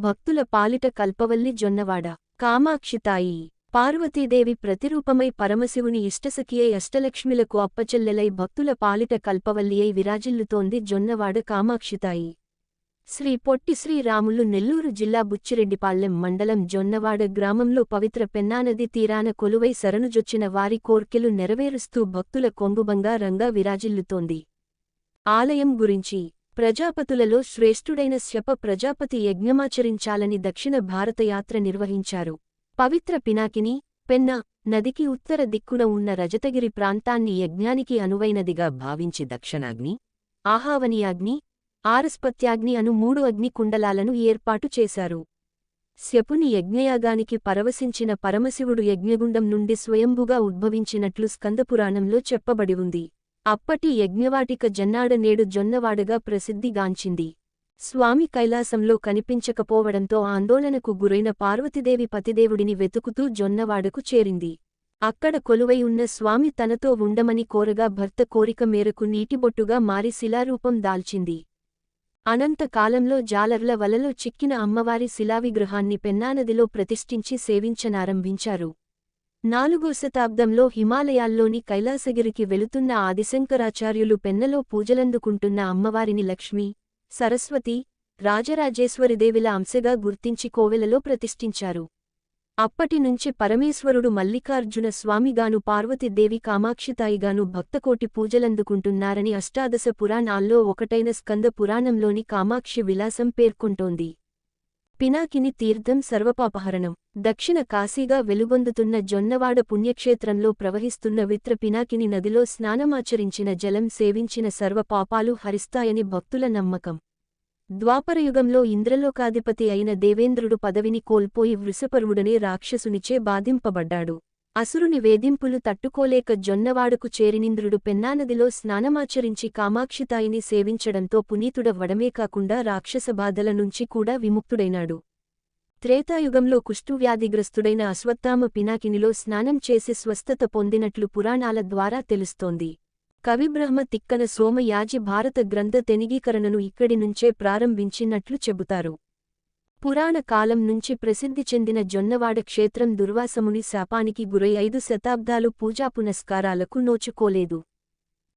భక్తుల పాలిట కల్పవల్లి జొన్నవాడ. కామాక్షితాయి. పార్వతీదేవి ప్రతిరూపమై పరమశివుని ఇష్టసఖియై అష్టలక్ష్మిలకు అప్పచెల్లెలై భక్తుల పాలిట కల్పవల్లియై విరాజిల్లుతోంది జొన్నవాడ కామాక్షితాయి. శ్రీ పొట్టి శ్రీరాములు నెల్లూరు జిల్లా బుచ్చిరెడ్డిపాళ్ళెం మండలం జొన్నవాడ గ్రామంలో పవిత్ర పెన్నానది తీరాన కొలువై శరణుజొచ్చిన వారి కోర్కెలు నెరవేరుస్తూ భక్తుల కొంగుబంగారంగా విరాజిల్లుతోంది. ఆలయం గురించి ప్రజాపతులలో శ్రేష్ఠుడైన శప ప్రజాపతి యజ్ఞమాచరించాలని దక్షిణ భారతయాత్ర నిర్వహించారు. పవిత్ర పినాకిని పెన్న నదికి ఉత్తర దిక్కున ఉన్న రజతగిరి ప్రాంతాన్ని యజ్ఞానికి అనువైనదిగా భావించి దక్షిణాగ్ని ఆహావనియాగ్ని ఆరస్పత్యాగ్ని అను మూడు అగ్ని కుండలాలను ఏర్పాటు చేశారు. శపుని యజ్ఞయాగానికి పరవశించిన పరమశివుడు యజ్ఞగుండం నుండి స్వయంభుగా ఉద్భవించినట్లు స్కందపురాణంలో చెప్పబడి ఉంది. అప్పటి యజ్ఞవాటిక జన్నాడ నేడు జొన్నవాడగా ప్రసిద్ధిగాంచింది స్వామి కైలాసంలో కనిపించకపోవడంతో ఆందోళనకు గురైన పార్వతీదేవి పతిదేవుడిని వెతుకుతూ జొన్నవాడకు చేరింది. అక్కడ కొలువై ఉన్న స్వామి తనతో ఉండమని కోరగా భర్త కోరిక మేరకు నీటిబొట్టుగా మారి శిలారూపం దాల్చింది. అనంత కాలంలో జాలర్ల వలలో చిక్కిన అమ్మవారి శిలావిగ్రహాన్ని పెన్నానదిలో ప్రతిష్ఠించి సేవించనారంభించారు. నాలుగో శతాబ్దంలో హిమాలయాల్లోని కైలాసగిరికి వెళుతున్న ఆదిశంకరాచార్యులు పెన్నలో పూజలందుకుంటున్న అమ్మవారిని లక్ష్మి సరస్వతి రాజరాజేశ్వరిదేవిల అంశగా గుర్తించి కోవెలలో ప్రతిష్ఠించారు. అప్పటినుంచి పరమేశ్వరుడు మల్లికార్జున స్వామిగాను పార్వతీదేవి కామాక్షితాయిగాను భక్తకోటి పూజలందుకుంటున్నారని అష్టాదశ పురాణాల్లో ఒకటైన స్కంద పురాణంలోని కామాక్షి విలాసం పేర్కొంటోంది. పినాకిని తీర్థం సర్వపాపహరణం. దక్షిణ కాశీగా వెలుగొందుతున్న జొన్నవాడ పుణ్యక్షేత్రంలో ప్రవహిస్తున్న విత్ర పినాకిని నదిలో స్నానమాచరించిన జలం సేవించిన సర్వపాపాలు హరిస్తాయని భక్తుల నమ్మకం. ద్వాపరయుగంలో ఇంద్రలోకాధిపతి అయిన దేవేంద్రుడు పదవిని కోల్పోయి వృషపరువుడనే రాక్షసునిచే బాధింపబడ్డాడు. అసురుని వేధింపులు తట్టుకోలేక జొన్నవాడకు చేరినింద్రుడు పెన్నానదిలో స్నానమాచరించి కామాక్షితాయిని సేవించడంతో పునీతుడవ్వడమే కాకుండా రాక్షస బాధల నుంచి కూడా విముక్తుడైనాడు. త్రేతాయుగంలో కుష్ఠువ్యాధిగ్రస్తుడైన అశ్వత్థామ పినాకినిలో స్నానం చేసి స్వస్థత పొందినట్లు పురాణాల ద్వారా తెలుస్తోంది. కవిబ్రహ్మ తిక్కన సోమయాజి భారత గ్రంథ తెనిగీకరణను ఇక్కడి నుంచే ప్రారంభించినట్లు చెబుతారు. పురాణ కాలం నుంచి ప్రసిద్ధి చెందిన జొన్నవాడ క్షేత్రం దుర్వాసముని శాపానికి గురై ఐదు శతాబ్దాలు పూజా పునస్కారాలకు నోచుకోలేదు.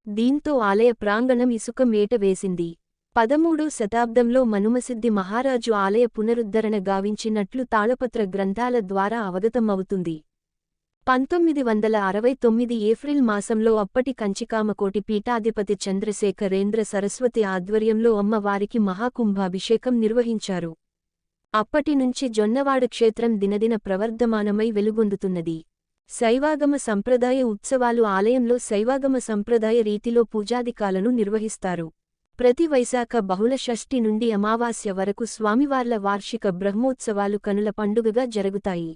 దీంతో ఆలయ ప్రాంగణం ఇసుక మేట వేసింది. పదమూడో శతాబ్దంలో మనుమసిద్ధి మహారాజు ఆలయ పునరుద్ధరణ గావించినట్లు తాళపత్ర గ్రంథాల ద్వారా అవగతమవుతుంది. పంతొమ్మిది వందల అరవై తొమ్మిది ఏప్రిల్ మాసంలో అప్పటి కంచికామకోటి పీఠాధిపతి చంద్రశేఖరేంద్ర సరస్వతి ఆధ్వర్యంలో అమ్మవారికి మహాకుంభాభిషేకం నిర్వహించారు. అప్పటినుంచి జొన్నవాడ క్షేత్రం దినదిన ప్రవర్ధమానమై వెలుగొందుతున్నది. శైవాగమ సంప్రదాయ ఉత్సవాలు ఆలయంలో శైవాగమ సంప్రదాయ రీతిలో పూజాదికాలను నిర్వహిస్తారు. ప్రతి వైశాఖ బహుళ షష్ఠి నుండి అమావాస్య వరకు స్వామివార్ల వార్షిక బ్రహ్మోత్సవాలు కనుల పండుగగా జరుగుతాయి.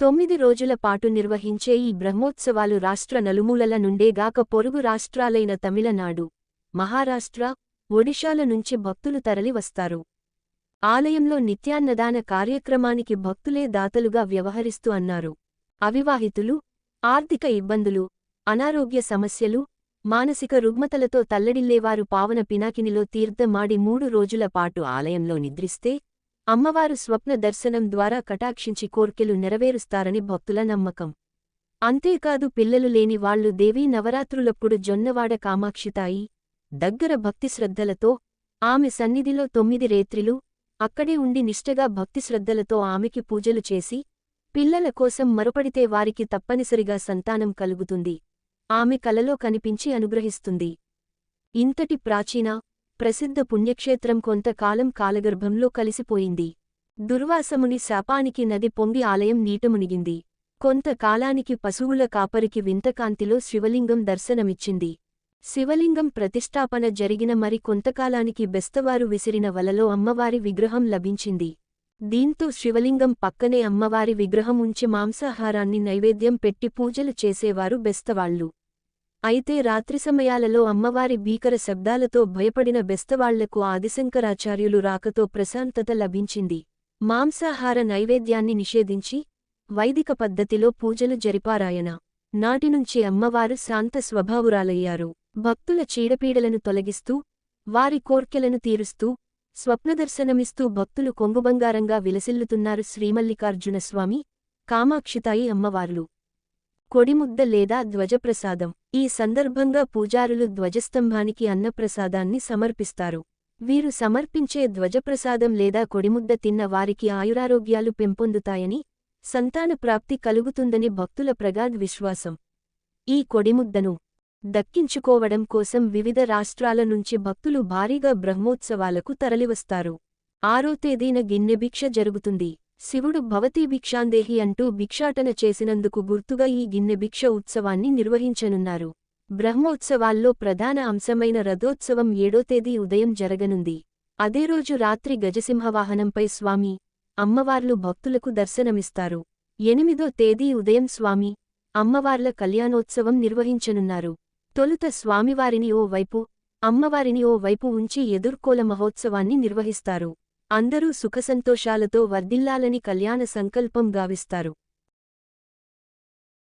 తొమ్మిది రోజుల పాటు నిర్వహించే ఈ బ్రహ్మోత్సవాలు రాష్ట్ర నలుమూలల నుండేగాక పొరుగు రాష్ట్రాలైన తమిళనాడు మహారాష్ట్ర ఒడిశాల నుంచి భక్తులు తరలి వస్తారు ఆలయంలో నిత్యాన్నదాన కార్యక్రమానికి భక్తులే దాతలుగా వ్యవహరిస్తూ అన్నారు. అవివాహితులు ఆర్థిక ఇబ్బందులు అనారోగ్య సమస్యలు మానసిక రుగ్మతలతో తల్లడిల్లేవారు పావన పినాకినిలో తీర్థమాడి మూడు రోజుల పాటు ఆలయంలో నిద్రిస్తే అమ్మవారు స్వప్న దర్శనం ద్వారా కటాక్షించి కోర్కెలు నెరవేరుస్తారని భక్తుల నమ్మకం. అంతేకాదు పిల్లలు లేని వాళ్ళు దేవీ నవరాత్రులప్పుడు జొన్నవాడ కామాక్షితాయి దగ్గర భక్తిశ్రద్ధలతో ఆమె సన్నిధిలో తొమ్మిది రేత్రిలు అక్కడే ఉండి నిష్టగా భక్తిశ్రద్ధలతో ఆమెకి పూజలు చేసి పిల్లల కోసం మరుపడితే వారికి తప్పనిసరిగా సంతానం కలుగుతుంది. ఆమె కలలో కనిపించి అనుగ్రహిస్తుంది. ఇంతటి ప్రాచీన ప్రసిద్ధ పుణ్యక్షేత్రం కొంతకాలం కాలగర్భంలో కలిసిపోయింది. దుర్వాసముని శాపానికి నది పొంగి ఆలయం నీటమునిగింది. కొంతకాలానికి పశువుల కాపరికి వింతకాంతిలో శివలింగం దర్శనమిచ్చింది. శివలింగం ప్రతిష్టాపన జరిగిన మరి కొంతకాలానికి బెస్తవారు విసిరిన వలలో అమ్మవారి విగ్రహం లభించింది. దీంతో శివలింగం పక్కనే అమ్మవారి విగ్రహం ఉంచి మాంసాహారాన్ని నైవేద్యం పెట్టి పూజలు చేసేవారు బెస్తవాళ్ళు అయితే రాత్రి సమయాలలో అమ్మవారి భీకర శబ్దాలతో భయపడిన బెస్తవాళ్ళకు ఆదిశంకరాచార్యులు రాకతో ప్రశాంతత లభించింది. మాంసాహార నైవేద్యాన్ని నిషేధించి వైదిక పద్ధతిలో పూజలు జరిపారాయన నాటినుంచి అమ్మవారు శాంత స్వభావురాలయ్యారు. భక్తుల చీడపీడలను తొలగిస్తూ వారి కోర్కెలను తీరుస్తూ స్వప్నదర్శనమిస్తూ భక్తులు కొంగుబంగారంగా విలసిల్లుతున్నారు శ్రీమల్లికార్జునస్వామి కామాక్షితాయి అమ్మవార్లు. కొడిముద్ద లేదా ధ్వజప్రసాదం. ఈ సందర్భంగా పూజారులు ధ్వజస్తంభానికి అన్నప్రసాదాన్ని సమర్పిస్తారు. వీరు సమర్పించే ధ్వజప్రసాదం లేదా కొడిముద్ద తిన్న వారికి ఆయురారోగ్యాలు పెంపొందుతాయని సంతాన ప్రాప్తి కలుగుతుందని భక్తుల ప్రగాఢ్ విశ్వాసం. ఈ కొడిముద్దను దక్కించుకోవడం కోసం వివిధ రాష్ట్రాల నుంచి భక్తులు భారీగా బ్రహ్మోత్సవాలకు తరలివస్తారు. ఆరో తేదీన గిన్నె భిక్ష జరుగుతుంది. శివుడు భవతీ భిక్షాందేహి అంటూ భిక్షాటన చేసినందుకు గుర్తుగా ఈ గిన్నె భిక్ష ఉత్సవాన్ని నిర్వహించనున్నారు. బ్రహ్మోత్సవాల్లో ప్రధాన అంశమైన రథోత్సవం ఏడో తేదీ ఉదయం జరగనుంది. అదే రోజు రాత్రి గజసింహవాహనంపై స్వామి అమ్మవార్లు భక్తులకు దర్శనమిస్తారు. ఎనిమిదో తేదీ ఉదయం స్వామి అమ్మవార్ల కళ్యాణోత్సవం నిర్వహించనున్నారు. తొలుత స్వామివారిని ఓ వైపు అమ్మవారిని ఓ వైపు ఉంచి ఎదుర్కోల మహోత్సవాన్ని నిర్వహిస్తారు. అందరూ సుఖసంతోషాలతో వర్ధిల్లాలని కళ్యాణ సంకల్పం గావిస్తారు.